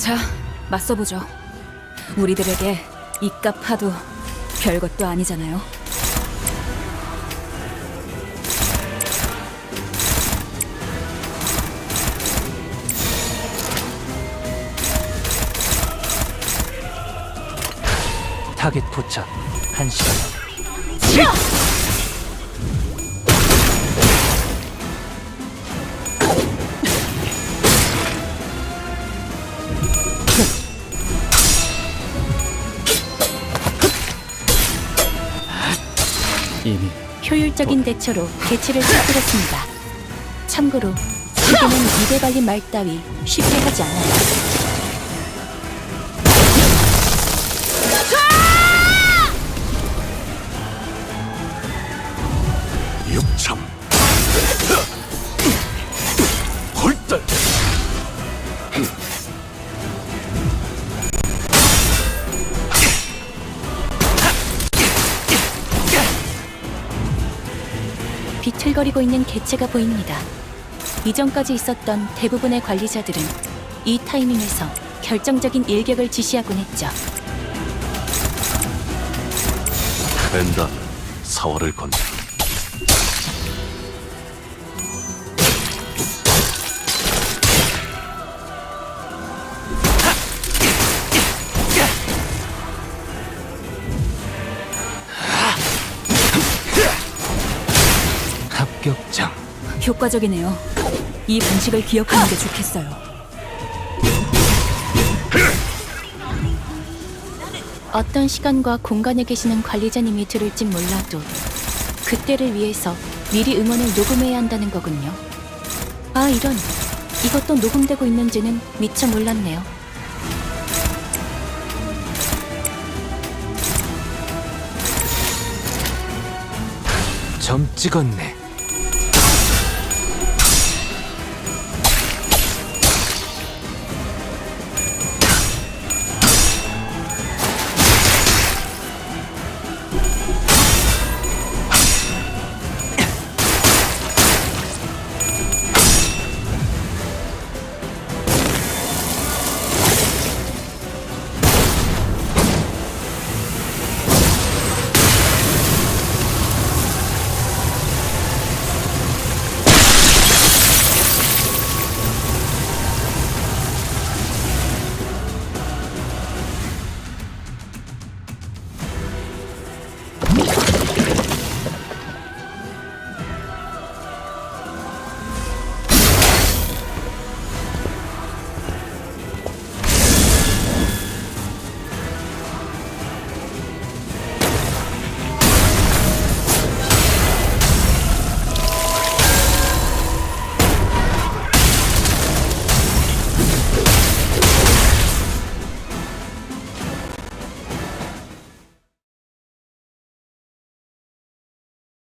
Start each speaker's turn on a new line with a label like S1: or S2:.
S1: 자, 맞서보죠. 우리들에게 이깟 파도 별것도 아니잖아요.
S2: 타겟 포착 1시간 이미
S3: 효율적인 대처로 개체를 습득했습니다. 참고로 지금은 입에 발린 말 따위 쉽게 하지 않아요.
S4: 육참 헐떨
S3: 비틀거리고 있는 개체가 보입니다. 이전까지 있었던 대부분의 관리자들은 이 타이밍에서 결정적인 일격을 지시하곤 했죠.
S4: 벤다 사활을 건다
S2: 합격장
S1: 효과적이네요. 이 방식을 기억하는 게 좋겠어요.
S3: 어떤 시간과 공간에 계시는 관리자님이 들을진 몰라도 그때를 위해서 미리 응원을 녹음해야 한다는 거군요. 아 이런 이것도 녹음되고 있는지는 미처 몰랐네요.
S2: 점 찍었네